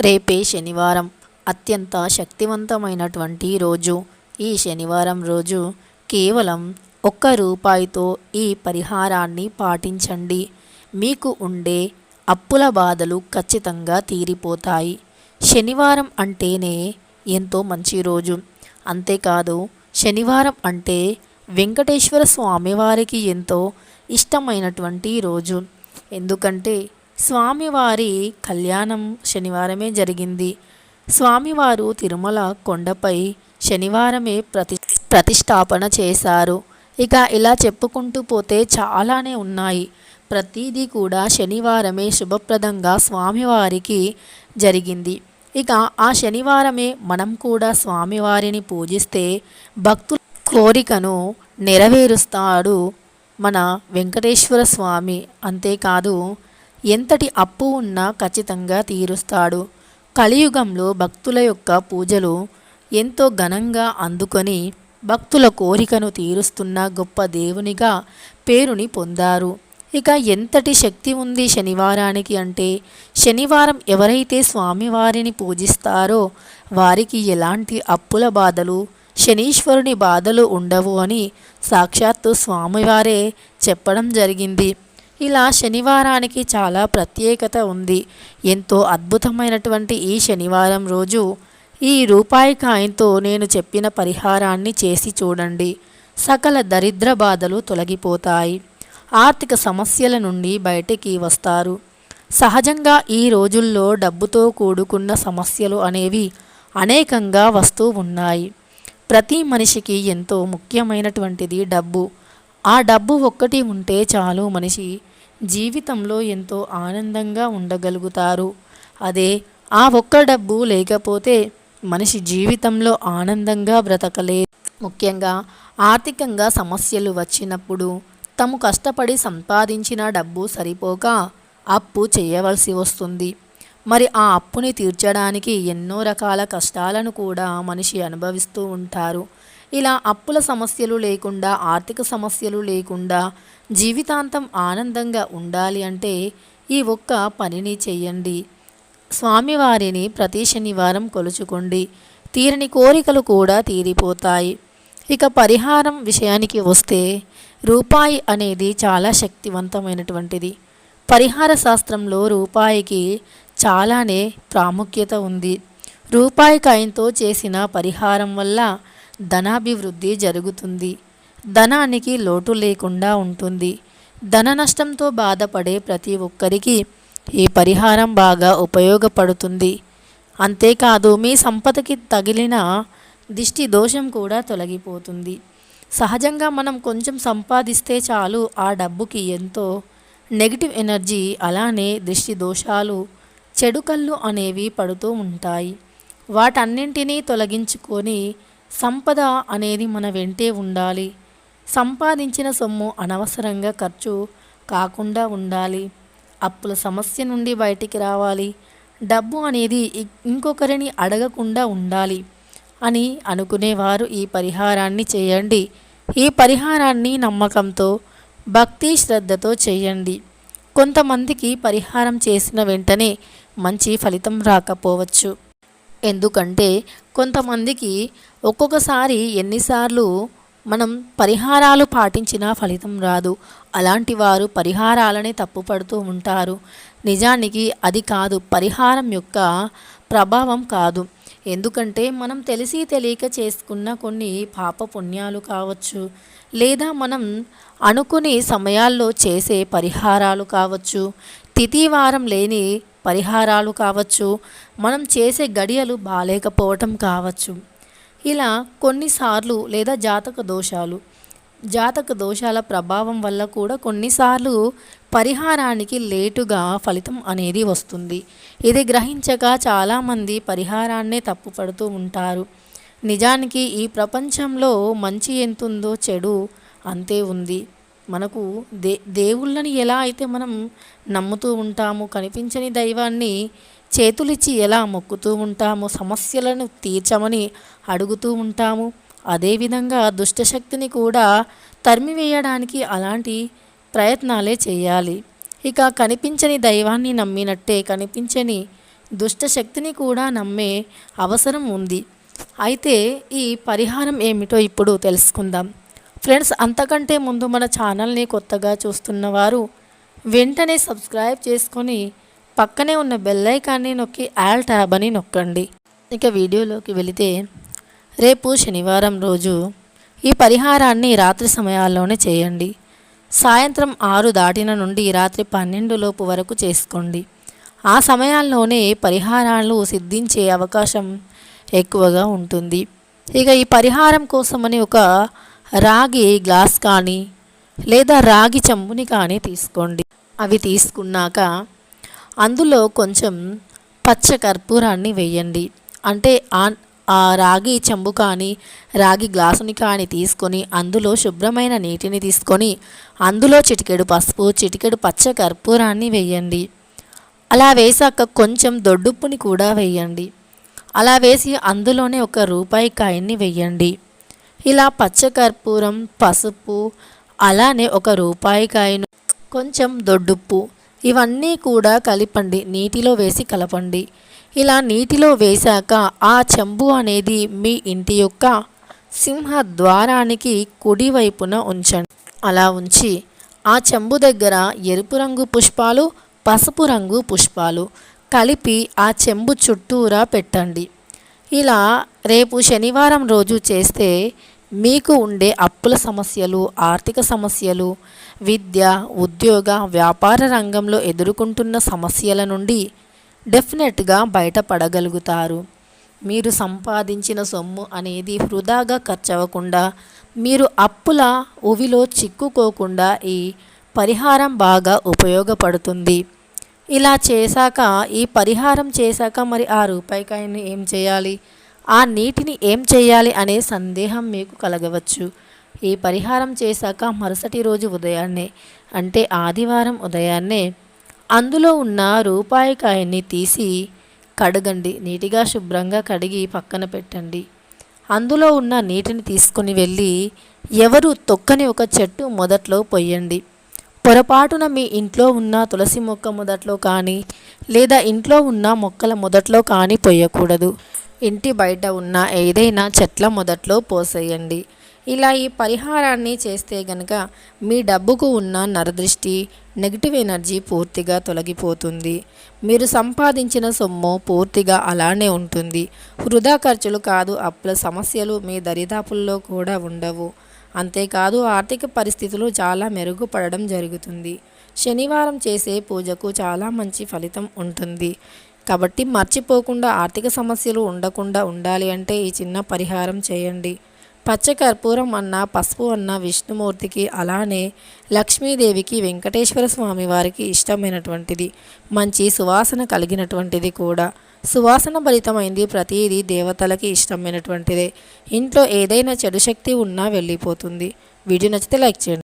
రేపే శనివారం. అత్యంత శక్తివంతమైనటువంటి రోజు. ఈ శనివారం రోజు కేవలం ఒక్క రూపాయితో ఈ పరిహారాన్ని పాటించండి. మీకు ఉండే అప్పుల బాధలు ఖచ్చితంగా తీరిపోతాయి. శనివారం అంటేనే ఎంతో మంచి రోజు. అంతేకాదు శనివారం అంటే వెంకటేశ్వర స్వామివారికి ఎంతో ఇష్టమైనటువంటి రోజు. ఎందుకంటే స్వామివారి కళ్యాణం శనివారమే జరిగింది. స్వామివారు తిరుమల కొండపై శనివారమే ప్రతి ప్రతిష్టాపన చేశారు. ఇక ఇలా చెప్పుకుంటూ పోతే చాలానే ఉన్నాయి. ప్రతిదీ కూడా శనివారమే శుభప్రదంగా స్వామివారికి జరిగింది. ఇక ఆ శనివారమే మనం కూడా స్వామివారిని పూజిస్తే భక్తుల కోరికను నెరవేరుస్తాడు మన వెంకటేశ్వర స్వామి. అంతేకాదు ఎంతటి అప్పు ఉన్నా ఖచ్చితంగా తీరుస్తాడు. కలియుగంలో భక్తుల యొక్క పూజలు ఎంతో ఘనంగా అందుకొని భక్తుల కోరికను తీరుస్తున్న గొప్ప దేవునిగా పేరుని పొందారు. ఇక ఎంతటి శక్తి ఉంది శనివారానికి అంటే శనివారం ఎవరైతే స్వామివారిని పూజిస్తారో వారికి ఎలాంటి అప్పుల బాధలు శనీశ్వరుని బాధలు ఉండవు అని సాక్షాత్తు స్వామివారే చెప్పడం జరిగింది. ఇలా శనివారానికి చాలా ప్రత్యేకత ఉంది. ఎంతో అద్భుతమైనటువంటి ఈ శనివారం రోజు ఈ రూపాయి కాయంతో నేను చెప్పిన పరిహారాన్ని చేసి చూడండి. సకల దరిద్ర బాధలు తొలగిపోతాయి. ఆర్థిక సమస్యల నుండి బయటికి వస్తారు. సహజంగా ఈ రోజుల్లో డబ్బుతో కూడుకున్న సమస్యలు అనేవి అనేకంగా వస్తూ ఉన్నాయి. ప్రతి మనిషికి ఎంతో ముఖ్యమైనటువంటిది డబ్బు. ఆ డబ్బు ఒక్కటి ఉంటే చాలు మనిషి జీవితంలో ఎంతో ఆనందంగా ఉండగలుగుతారు. అదే ఆ ఒక్క డబ్బు లేకపోతే మనిషి జీవితంలో ఆనందంగా బ్రతకలే. ముఖ్యంగా ఆర్థికంగా సమస్యలు వచ్చినప్పుడు తము కష్టపడి సంపాదించిన డబ్బు సరిపోక అప్పు చేయవలసి వస్తుంది. మరి ఆ అప్పుని తీర్చడానికి ఎన్నో రకాల కష్టాలను కూడా మనిషి అనుభవిస్తూ ఉంటారు. ఇలా అప్పుల సమస్యలు లేకుండా ఆర్థిక సమస్యలు లేకుండా జీవితాంతం ఆనందంగా ఉండాలి అంటే ఈ ఒక్క పనిని చెయ్యండి. స్వామివారిని ప్రతి శనివారం కొలుచుకోండి. తీరని కోరికలు కూడా తీరిపోతాయి. ఇక పరిహారం విషయానికి వస్తే రూపాయి అనేది చాలా శక్తివంతమైనటువంటిది. పరిహార శాస్త్రంలో రూపాయికి చాలానే ప్రాముఖ్యత ఉంది. రూపాయి కాయంతో చేసిన పరిహారం వల్ల ధనాభివృద్ధి జరుగుతుంది. ధనానికి లోటు లేకుండా ఉంటుంది. ధన నష్టంతో బాధపడే ప్రతి ఒక్కరికి ఈ పరిహారం బాగా ఉపయోగపడుతుంది. అంతేకాదు మీ సంపదకి తగిలిన దిష్టి దోషం కూడా తొలగిపోతుంది. సహజంగా మనం కొంచెం సంపాదిస్తే చాలు ఆ డబ్బుకి ఎంతో నెగిటివ్ ఎనర్జీ అలానే దృష్టి దోషాలు చెడు కళ్ళు అనేవి పడుతూ ఉంటాయి. వాటన్నింటినీ తొలగించుకొని సంపద అనేది మన వెంటే ఉండాలి. సంపాదించిన సొమ్ము అనవసరంగా ఖర్చు కాకుండా ఉండాలి. అప్పుల సమస్య నుండి బయటికి రావాలి. డబ్బు అనేది ఇంకొకరిని అడగకుండా ఉండాలి అని అనుకునేవారు ఈ పరిహారాన్ని చేయండి. ఈ పరిహారాన్ని నమ్మకంతో భక్తి శ్రద్ధతో చేయండి. కొంతమందికి పరిహారం చేసిన వెంటనే మంచి ఫలితం రాకపోవచ్చు. ఎందుకంటే కొంతమందికి ఒక్కొక్కసారి ఎన్నిసార్లు మనం పరిహారాలు పాటించినా ఫలితం రాదు. అలాంటి వారు పరిహారాలనే తప్పుపడుతూ ఉంటారు. నిజానికి అది కాదు పరిహారం యొక్క ప్రభావం కాదు. ఎందుకంటే మనం తెలిసి తెలియక చేసుకున్న కొన్ని పాప పుణ్యాలు కావచ్చు లేదా మనం అనుకుని సమయాల్లో చేసే పరిహారాలు కావచ్చు తిథివారం లేని పరిహారాలు కావచ్చు మనం చేసే గడియలు బాగాలేకపోవటం కావచ్చు. ఇలా కొన్నిసార్లు లేదా జాతక దోషాలు. జాతక దోషాల ప్రభావం వల్ల కూడా కొన్నిసార్లు పరిహారానికి లేటుగా ఫలితం అనేది వస్తుంది. ఇది గ్రహించక చాలామంది పరిహారాన్నే తప్పుపడుతూ ఉంటారు. నిజానికి ఈ ప్రపంచంలో మంచి ఎంతుందో చెడు అంతే ఉంది. మనకు దే దేవుళ్ళని ఎలా అయితే మనం నమ్ముతూ ఉంటాము కనిపించని దైవాన్ని చేతులిచ్చి ఎలా మొక్కుతూ ఉంటామో సమస్యలను తీర్చమని అడుగుతూ ఉంటాము. అదేవిధంగా దుష్టశక్తిని కూడా తరిమివేయడానికి అలాంటి ప్రయత్నాలే చేయాలి. ఇక కనిపించని దైవాన్ని నమ్మినట్టే కనిపించని దుష్ట శక్తిని కూడా నమ్మే అవసరం ఉంది. అయితే ఈ పరిహారం ఏమిటో ఇప్పుడు తెలుసుకుందాం. ఫ్రెండ్స్ అంతకంటే ముందు మన ఛానల్ని కొత్తగా చూస్తున్న వారు వెంటనే సబ్స్క్రైబ్ చేసుకొని పక్కనే ఉన్న బెల్లైకాన్ని నొక్కి ఆల్ ట్యాబ్ అని నొక్కండి. ఇక వీడియోలోకి వెళితే రేపు శనివారం రోజు ఈ పరిహారాన్ని రాత్రి సమయాల్లోనే చేయండి. సాయంత్రం ఆరు దాటిన నుండి రాత్రి పన్నెండు లోపు వరకు చేసుకోండి. ఆ సమయాల్లోనే పరిహారాలు సిద్ధించే అవకాశం ఎక్కువగా ఉంటుంది. ఇక ఈ పరిహారం కోసమని ఒక రాగి గ్లాస్ కానీ లేదా రాగి చెంబుని కానీ తీసుకోండి. అవి తీసుకున్నాక అందులో కొంచెం పచ్చ కర్పూరాన్ని వేయండి. అంటే ఆ ఆ రాగి చెంబు కానీ రాగి గ్లాసుని కానీ తీసుకొని అందులో శుభ్రమైన నీటిని తీసుకొని అందులో చిటికెడు పసుపు చిటికెడు పచ్చ కర్పూరాన్ని వేయండి. అలా వేసాక కొంచెం దొడ్డుప్పుని కూడా వేయండి. అలా వేసి అందులోనే ఒక రూపాయి కాయన్ని వేయండి. ఇలా పచ్చకర్పూరం పసుపు అలానే ఒక రూపాయి కాయను కొంచెం దొడ్డుప్పు ఇవన్నీ కూడా కలిపండి నీటిలో వేసి కలపండి. ఇలా నీటిలో వేశాక ఆ చెంబు అనేది మీ ఇంటి యొక్క సింహ ద్వారానికి కుడివైపున ఉంచండి. అలా ఉంచి ఆ చెంబు దగ్గర ఎరుపు రంగు పుష్పాలు పసుపు రంగు పుష్పాలు కలిపి ఆ చెంబు చుట్టూరా పెట్టండి. ఇలా రేపు శనివారం రోజు చేస్తే మీకు ఉండే అప్పుల సమస్యలు ఆర్థిక సమస్యలు విద్య ఉద్యోగ వ్యాపార రంగంలో ఎదుర్కొంటున్న సమస్యల నుండి డెఫినెట్గా బయటపడగలుగుతారు. మీరు సంపాదించిన సొమ్ము అనేది వృధాగా ఖర్చవకుండా మీరు అప్పుల ఉవిలో చిక్కుకోకుండా ఈ పరిహారం బాగా ఉపయోగపడుతుంది. ఇలా చేశాక ఈ పరిహారం చేశాక మరి ఆ రూపాయికాయని ఏం చేయాలి? ఆ నీటిని ఏం చేయాలి అనే సందేహం మీకు కలగవచ్చు. ఈ పరిహారం చేశాక మరుసటి రోజు ఉదయాన్నే అంటే ఆదివారం ఉదయాన్నే అందులో ఉన్న రూపాయికాయని తీసి కడగండి. నీటిగా శుభ్రంగా కడిగి పక్కన పెట్టండి. అందులో ఉన్న నీటిని తీసుకొని వెళ్ళి ఎవరు తొక్కని ఒక చెట్టు మొదట్లో పొయ్యండి. పొరపాటున మీ ఇంట్లో ఉన్న తులసి మొక్క మొదట్లో కానీ లేదా ఇంట్లో ఉన్న మొక్కల మొదట్లో కానీ పోయకూడదు. ఇంటి బయట ఉన్న ఏదైనా చెట్ల మొదట్లో పోసేయండి. ఇలా ఈ పరిహారాన్ని చేస్తే గనక మీ డబ్బుకు ఉన్న నరదృష్టి నెగిటివ్ ఎనర్జీ పూర్తిగా తొలగిపోతుంది. మీరు సంపాదించిన సొమ్ము పూర్తిగా అలానే ఉంటుంది. వృధా ఖర్చులు కాదు అప్పుల సమస్యలు మీ దరిదాపుల్లో కూడా ఉండవు. అంతేకాదు ఆర్థిక పరిస్థితులు చాలా మెరుగుపడడం జరుగుతుంది. శనివారం చేసే పూజకు చాలా మంచి ఫలితం ఉంటుంది. కాబట్టి మర్చిపోకుండా ఆర్థిక సమస్యలు ఉండకుండా ఉండాలి అంటే ఈ చిన్న పరిహారం చేయండి. పచ్చ కర్పూరం అన్న పసుపు అన్న విష్ణుమూర్తికి అలానే లక్ష్మీదేవికి వెంకటేశ్వర స్వామి వారికి ఇష్టమైనటువంటిది. మంచి సువాసన కలిగినటువంటిది కూడా. సువాసన భరితమైంది ప్రతిదీ దేవతలకి ఇష్టమైనటువంటిదే. ఇంట్లో ఏదైనా చెడు శక్తి ఉన్నా వెళ్ళిపోతుంది. వీడియో నచ్చితే లైక్ చేయండి.